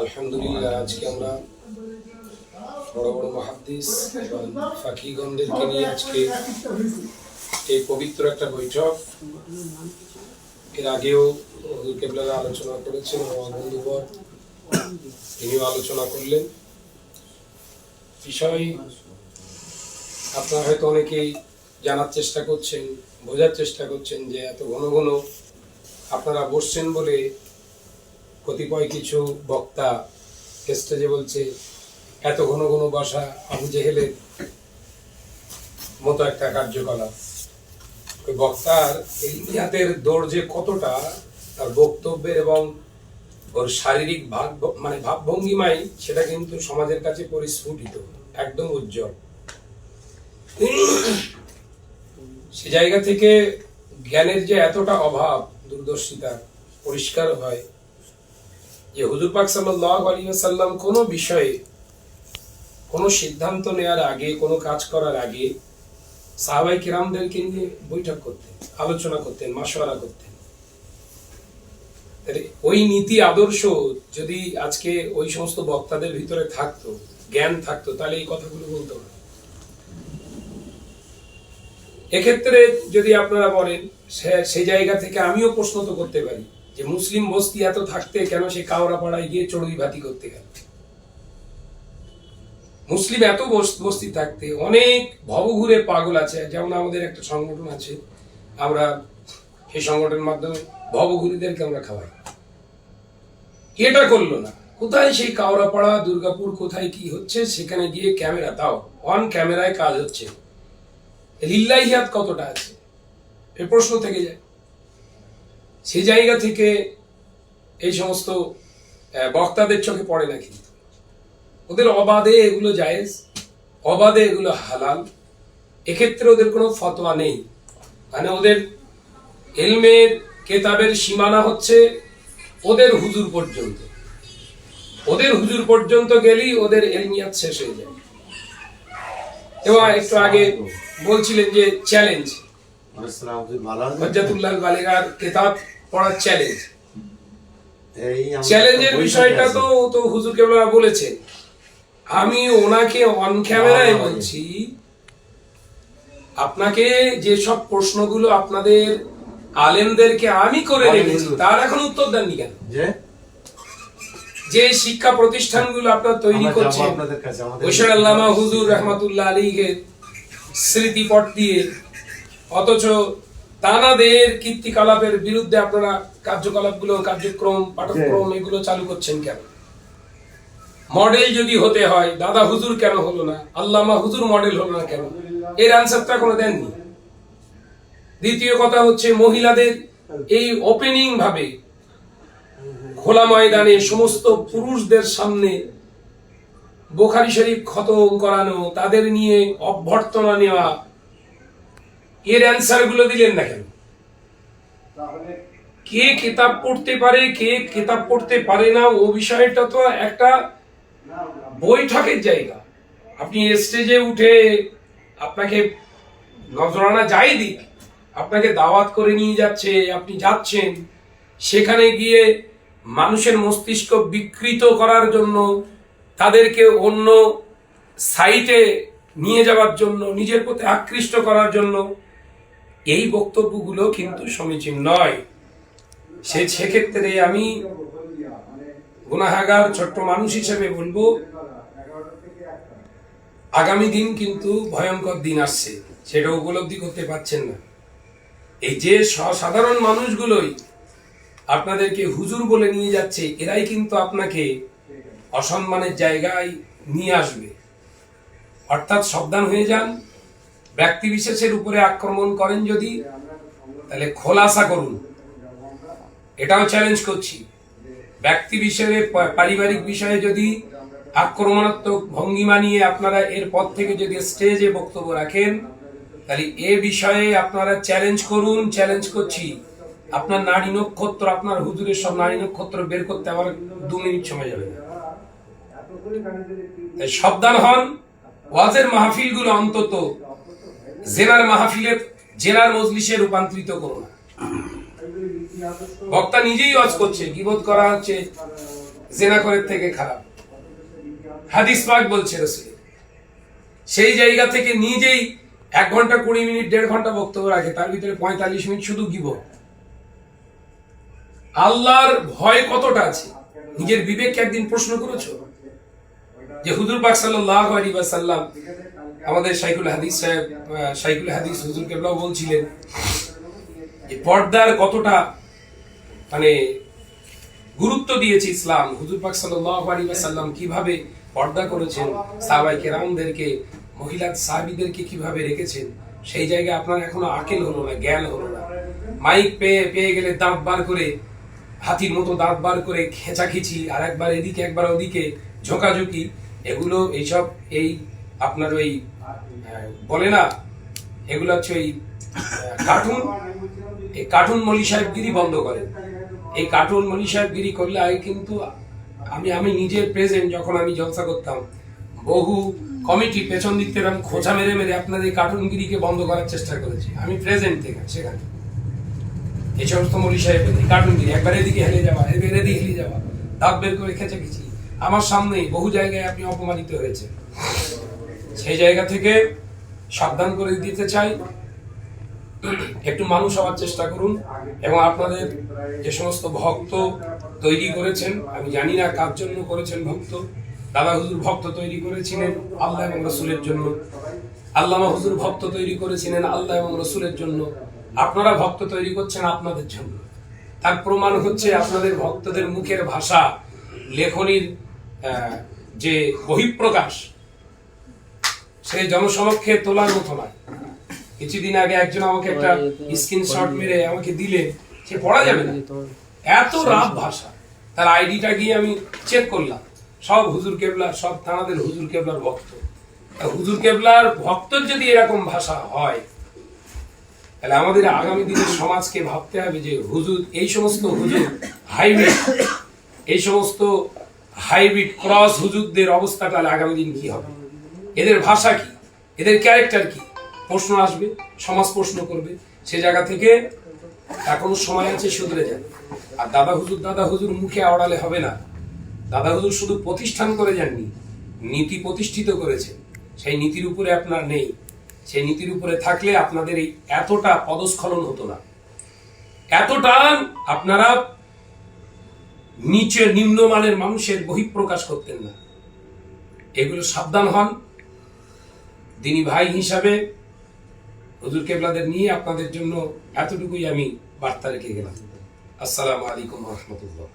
আলহামদুলিল্লাহ, আজকে আমরা বড় বড় এবং নিয়ে আজকে এই পবিত্র একটা বৈঠক। এর আগেও কেবলারা আলোচনা করেছেন এবং বন্ধুবর তিনিও আলোচনা করলেন। বিষয় আপনারা হয়তো অনেকেই জানার চেষ্টা করছেন, বোঝার চেষ্টা করছেন যে এত ঘন ঘন আপনারা বসছেন বলে কতিপয় কিছু বক্তা স্টেজে বলছে, এত ঘন ঘন বসা আবু জেহেলের মতো একটা কার্যকলাপ। বক্তার এই নিয়াতের দৌড় যে কতটা, তার বক্তব্যের এবং ওর শারীরিক ভাব মানে ভাবভঙ্গিমাই সেটা কিন্তু সমাজের কাছে পরিস্ফুটিত, একদম উজ্জ্বল। সে জায়গা থেকে জ্ঞানের যে এতটা অভাব দূরদর্শিতা পরিষ্কার হয়। যে হুজুর পাক সাল্লাহ আলী সাল্লাম কোনো বিষয়ে কোনো সিদ্ধান্ত নেওয়ার আগে, কোনো কাজ করার আগে সাহাবাই কিরামদেরকে নিয়ে বৈঠক করতেন, আলোচনা করতেন মাসোয়ারা করতেন। ওই নীতি, আদর্শ যদি আজকে ওই সমস্ত বক্তাদের ভিতরে থাকতো, জ্ঞান থাকতো, তাহলে এই কথাগুলো বলতো না এক্ষেত্রে যদি আপনারা বলেন সেই জায়গা থেকে আমিও প্রশ্ন তো করতে পারি যে মুসলিম বস্তি এত থাকতে কেন সে কাওড়া পাড়ায় গিয়ে চড়ুই ভাতি করতে গেল? মুসলিম এত বস্তি থাকতে, অনেক ভবঘুরে পাগল আছে। যেমন আমাদের একটা সংগঠন আছে, আমরা সেই সংগঠনের মাধ্যমে ভবঘুরিদেরকে আমরা খাওয়াই। এটা করল না। কোথায় সেই কাওড়াপাড়া দুর্গাপুর, কোথায় কি হচ্ছে, সেখানে গিয়ে ক্যামেরা তাও অন ক্যামেরায় কাজ হচ্ছে। লিল্লাহিয়াত কতটা আছে? এ প্রশ্ন থেকে যায়। সেই জায়গা থেকে এই সমস্ত বক্তাদের চোখে পড়ে না কিন্তু। ওদের অবাধে এগুলো জায়েজ, অবাধে এগুলো হালাল। এক্ষেত্রে ওদের কোনো ফতোয়া নেই। মানে ওদের এলমের কেতাবের সীমানা হচ্ছে ওদের হুজুর পর্যন্ত। ওদের হুজুর পর্যন্ত গেলেই ওদের এলমিয়াত শেষ হয়ে যায়। এবং একটু আগে বলছিলেন যে চ্যালেঞ্জ আসসালাম আপনি ভালো হজ্জাতুল্লাহ বালিগার কেতাব পড়ার চ্যালেঞ্জ চ্যালেঞ্জের বিষয়টা তো তো হুজুর কেবলা বলেছেন আমি ওনাকে অন ক্যামেরায় বলছি আপনাকে যে সব প্রশ্নগুলো আপনাদের আলেমদেরকে আমি করে রেখেছি তার এখন উত্তর দেননি কেন? যে? যে শিক্ষা প্রতিষ্ঠানগুলো আপনার তৈরি করছেন হুজুর রহমাতুল্লাহ আলীকে স্মৃতিপট দিয়ে অথচ তানাদের কীর্তিকলাপের বিরুদ্ধে আপনারা কার্যকলাপগুলো কার্যক্রম পাঠক্রম এগুলো চালু করছেন কেন? মডেল যদি হতে হয় দাদা হুজুর কেন হলো না? আল্লামা হুজুর মডেল হলো না কেন? এর অ্যান্সারটা কোনো দেননি? দ্বিতীয় কথা হচ্ছে মহিলাদের এই ওপেনিং ভাবে খোলা ময়দানে সমস্ত পুরুষদের সামনে বোখারি শরীফ খতম করানো তাদের নিয়ে অভ্যর্থনা নেওয়া এর অ্যান্সারগুলো দিলেন না কেন? কে কিতাব পড়তে পারে কে কিতাব পড়তে পারে না ও বিষয়টা তো একটা বৈঠকের জায়গা। আপনি স্টেজে উঠে আপনাকে নজরানা যাই দিক আপনাকে দাওয়াত করে নিয়ে যাচ্ছে আপনি যাচ্ছেন সেখানে গিয়ে মানুষের মস্তিষ্ক বিকৃত করার জন্য তাদেরকে অন্য সাইটে নিয়ে যাওয়ার জন্য নিজের প্রতি আকৃষ্ট করার জন্য এই বক্তব্যগুলো কিন্তু সমীচীন নয়। সে সেক্ষেত্রে আমি গুনাহাগার ছোট্ট মানুষ হিসেবে বলব, আগামী দিন কিন্তু ভয়ঙ্কর দিন আসছে। সেটা উপলব্ধি করতে পারছেন না। এই যে সাধারণ মানুষগুলোই আপনাদেরকে হুজুর বলে নিয়ে যাচ্ছে, এরাই কিন্তু আপনাকে অসম্মানের জায়গায় নিয়ে আসবে। অর্থাৎ সাবধান হয়ে যান ব্যক্তি বিশেষের উপরে আক্রমণ করেন যদি, তাহলে খোলাসা করুন। এটাও চ্যালেঞ্জ করছি। ব্যক্তি বিষয়ে পারিবারিক বিষয়ে যদি আক্রমণাত্মক ভঙ্গিমা নিয়ে আপনারা এর পর থেকে যদি স্টেজে বক্তব্য রাখেন, তাহলে এ বিষয়ে আপনারা চ্যালেঞ্জ করুন চ্যালেঞ্জ করছি। আপনার নারী নক্ষত্র, আপনার হুজুরের সব নারী নক্ষত্র বের করতে আমার দু মিনিট সময় যাবে সাবধান হন। ওয়াজের মাহফিলগুলো অন্তত জেনার মাহফিলের জেনার মজলিসে রূপান্তরিত করুন বক্তা নিজেই ওয়াজ করছে, গিবত করা হচ্ছে, জেনা করে থেকে খারাপ। হাদিস পাক বলছে রসুল। সেই জায়গা থেকে নিজেই এক ঘণ্টা কুড়ি মিনিট, দেড় ঘণ্টা বক্তব্য রাখে, তার ভিতরে পঁয়তাল্লিশ মিনিট শুধু গিবত। আল্লাহর ভয় কতটা আছে? নিজের বিবেককে একদিন প্রশ্ন করেছ? যে হুজুর পাক সাল্লাল্লাহু আলাইহি ওয়াসাল্লাম আমাদের শাইখুল হাদিস সাহেব শাইখুল হাদিস হুজুর কেবলাও বলছিলেন যে পর্দার কতটা মানে গুরুত্ব দিয়েছে ইসলাম। হুজুর পাক সাল্লাল্লাহু আলাইহি ওয়াসাল্লাম কীভাবে পর্দা করেছেন সাহাবাই কেরামদেরকে, মহিলা সাহাবীদেরকে কীভাবে রেখেছেন, সেই জায়গায় আপনার এখনও আকেল হলো না, জ্ঞান হলো না। মাইক পেয়ে পেয়ে গেলে দাঁত বার করে, হাতির মতো দাঁত বার করে খেঁচাখিচি আর একবার এদিকে, একবার ওদিকে, ঝোঁকাঝুঁকি, এগুলো, এইসব, এই আপনার ওই বলে না, এগুলো হচ্ছে ওই কার্টুন, এই কার্টুন মলি সাহেবগিরি বন্ধ করেন। এই কার্টুন মলি সাহেবগিরি করলে আগে কিন্তু আমি আমি নিজে প্রেজেন্ট যখন আমি জলসা করতাম, বহু কমিটি পেছন দিক থেকে খোঁচা মেরে মেরে আপনার এই কার্টুনগিরিকে বন্ধ করার চেষ্টা করেছি। আমি প্রেজেন্ট থেকে সেখানে। এই সমস্ত মলি সাহেব কার্টুনগিরি একবার এদিকে হেলে যাওয়া এবার এদিকে হেলে যাওয়া দাঁত বের করে খেঁচে গেছি আমার সামনেই বহু জায়গায় আপনি অপমানিত হয়েছে সেই জায়গা থেকে সাবধান করে দিতে চাই। একটু মানুষ হওয়ার চেষ্টা করুন এবং আপনাদের যে সমস্ত ভক্ত তৈরি করেছেন, আমি জানি না কার জন্য করেছেন ভক্ত, দাদা হুজুর ভক্ত তৈরি করেছিলেন আল্লাহ এবং রসুলের জন্য, আল্লামা হুজুর ভক্ত তৈরি করেছিলেন আল্লাহ এবং রসুলের জন্য, আপনারা ভক্ত তৈরি করছেন আপনাদের জন্য। তার প্রমাণ হচ্ছে আপনাদের ভক্তদের মুখের ভাষা, লেখনির যে বহিঃপ্রকাশ সেই জনসমক্ষে তোলার মতো নয়। কিছুদিন আগে একজন আমাকে একটা স্ক্রিনশট মেরে আমাকে দিলে সে পড়া যাবে না। এত রাত ভাষা। তার আইডিটা গিয়ে আমি চেক করলাম। সব হুজুর কেবলার সব থানাদের হুজুর কেবলার ভক্ত। হুজুর কেবলার ভক্তর যদি এরকম ভাষা হয় তাহলে আমাদের আগামী দিনের সমাজকে ভাবতে হবে যে হুজুর এই সমস্ত হুজুর হাইব্রিড। এই সমস্ত হাইব্রিড ক্রস হুজুরদের অবস্থা তাহলে আগামী দিন কি হবে? এদের ভাষা কি? এদের ক্যারেক্টার কি? প্রশ্ন আসবে, সমাজ প্রশ্ন করবে। সে জায়গা থেকে এখনও সময় আছে, শুধরে যান আর দাদা হুজুর দাদা হুজুর মুখে আওড়ালে হবে না। দাদা হুজুর শুধু প্রতিষ্ঠান করে যাননি, নীতি প্রতিষ্ঠিত করেছে। সেই নীতির উপরে আপনার নেই। সেই নীতির উপরে থাকলে আপনাদের এই এতটা পদস্খলন হতো না। এতটা আপনারা নিচে নিম্নমানের মানুষের বহিঃপ্রকাশ করতেন না। এগুলো সাবধান হন। দিনী ভাই হিসাবে হুজুর কেবলাদের নিয়ে আপনাদের জন্য এতটুকুই আমি বার্তা রেখে গেলাম। আসসালামু আলাইকুম রহমতুল্লাহ।